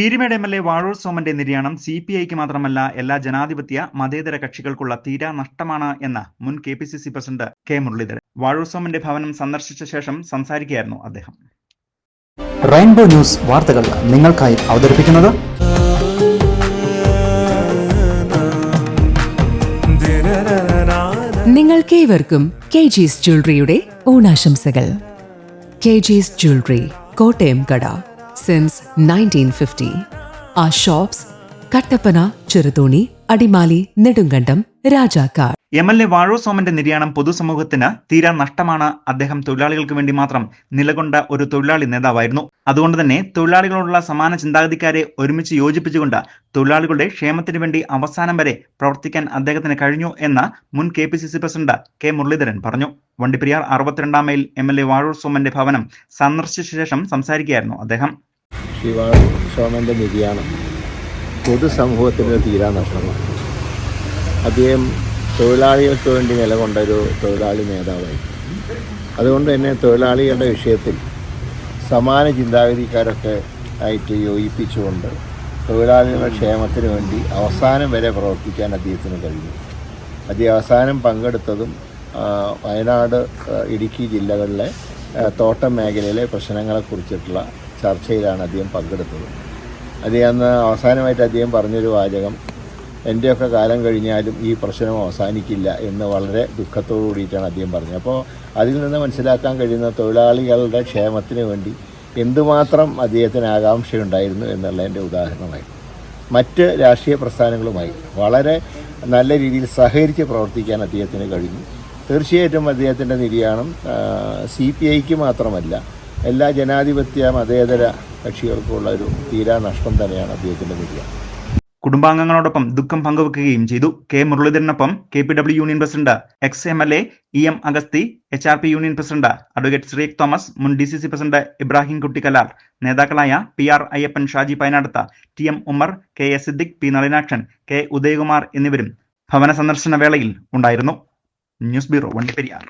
Peerumedu M L A Vazhoor സോമന്റെ നിര്യാണം C P ഐക്ക് മാത്രമല്ല എല്ലാ ജനാധിപത്യ മതേതര കക്ഷികൾക്കുള്ള തീരാ നഷ്ടമാണ് എന്ന് മുൻ K P C C president K Muraleedharan. Vazhoor സോമന്റെ ഭവനം സന്ദർശിച്ച ശേഷം സംസാരിക്കുകയായിരുന്നു അദ്ദേഹം. റെയിൻബോ ന്യൂസ് വാർത്തകൾ നിങ്ങൾക്കായി അവതരിപ്പിക്കുന്നത് നിങ്ങൾക്കേവർക്കും കെ ജീസ് ജ്വല്ലറിയുടെ ഓണാശംസകൾ. കെ ജീസ് ജ്വല്ലറി കോട്ടയം കട. since 1950. Our shops, Kattapana, Chiradoni, Adimali Nedumkandam Rajakkad. M L A Vazhoor സോമന്റെ നിര്യാണം പൊതുസമൂഹത്തിന് തീരാ നഷ്ടമാണ് അദ്ദേഹം തൊഴിലാളികൾക്ക് വേണ്ടി മാത്രം നിലകൊണ്ട ഒരു തൊഴിലാളി നേതാവായിരുന്നു. അതുകൊണ്ട് തന്നെ തൊഴിലാളികളോടുള്ള സമാന ചിന്താഗതിക്കാരെ ഒരുമിച്ച് യോജിപ്പിച്ചുകൊണ്ട് തൊഴിലാളികളുടെ ക്ഷേമത്തിന് വേണ്ടി അവസാനം വരെ പ്രവർത്തിക്കാൻ അദ്ദേഹത്തിന് കഴിഞ്ഞു എന്ന് മുൻ K P C C president K Muraleedharan പറഞ്ഞു. Vandiperiyar അറുപത്തിരണ്ടാം mile M L A Vazhoor സോമന്റെ ഭവനം സന്ദർശിച്ച ശേഷം സംസാരിക്കുകയായിരുന്നു അദ്ദേഹം. ശ്രീ ശിവാജി സോമന്റെ നിര്യാണം. പൊതുസമൂഹത്തിന് തീരാ നഷ്ടമാണ് അദ്ദേഹം തൊഴിലാളികൾക്ക് വേണ്ടി നിലകൊണ്ട ഒരു തൊഴിലാളി നേതാവായി. അതുകൊണ്ട് തന്നെ തൊഴിലാളികളുടെ വിഷയത്തിൽ സമാന ചിന്താഗതിക്കാരൊക്കെ ആയിട്ട് യോജിപ്പിച്ചുകൊണ്ട് തൊഴിലാളികളുടെ ക്ഷേമത്തിന് വേണ്ടി അവസാനം വരെ പ്രവർത്തിക്കാൻ അദ്ദേഹത്തിന് കഴിഞ്ഞു. അദ്ദേഹം അവസാനം പങ്കെടുത്തതും വയനാട് ഇടുക്കി ജില്ലകളിലെ തോട്ടം മേഖലയിലെ പ്രശ്നങ്ങളെക്കുറിച്ചിട്ടുള്ള ചർച്ചയിലാണ് അദ്ദേഹം പങ്കെടുത്തത്. അദ്ദേഹം അവസാനമായിട്ട് അദ്ദേഹം പറഞ്ഞൊരു വാചകം എന്റെയൊക്കെ കാലം കഴിഞ്ഞാലും ഈ പ്രശ്നം അവസാനിക്കില്ല എന്ന് വളരെ ദുഃഖത്തോടു കൂടിയിട്ടാണ് അദ്ദേഹം പറഞ്ഞത്. അപ്പോൾ അതിൽ നിന്ന് മനസ്സിലാക്കാൻ കഴിയുന്ന തൊഴിലാളികളുടെ ക്ഷേമത്തിന് വേണ്ടി എന്തുമാത്രം അദ്ദേഹത്തിന് ആകാംക്ഷയുണ്ടായിരുന്നു എന്നുള്ളതിന്റെ ഉദാഹരണമായി. മറ്റ് രാഷ്ട്രീയ പ്രസ്ഥാനങ്ങളുമായി വളരെ നല്ല രീതിയിൽ സഹകരിച്ച് പ്രവർത്തിക്കാൻ അദ്ദേഹത്തിന് കഴിഞ്ഞു. തീർച്ചയായിട്ടും അദ്ദേഹത്തിന്റെ നിര്യാണം സി പി ഐക്ക് മാത്രമല്ല എല്ലാ ജനാധിപത്യ മതേതര കക്ഷികൾക്കുള്ള ഒരു തീരാ നഷ്ടം തന്നെയാണ് അദ്ദേഹത്തിന്റെ നിര്യ കുടുംബാംഗങ്ങളോടൊപ്പം ദുഃഖം പങ്കുവെക്കുകയും ചെയ്തു. K. മുരളീധരനൊപ്പം K. P. W union president ex M L A E. M. Augusthy H. R. P union president advocate Shri. Thomas മുൻ D C C president Ibrahim Kuttikkalar നേതാക്കളായ P. R. Ayyappan Shaji Painadath T. M. Ummer K. S. Siddique P. Nalinakshan K. Udayakumar എന്നിവരും ഭവന സന്ദർശന വേളയിൽ ഉണ്ടായിരുന്നു. News bureau Vandiperiyar.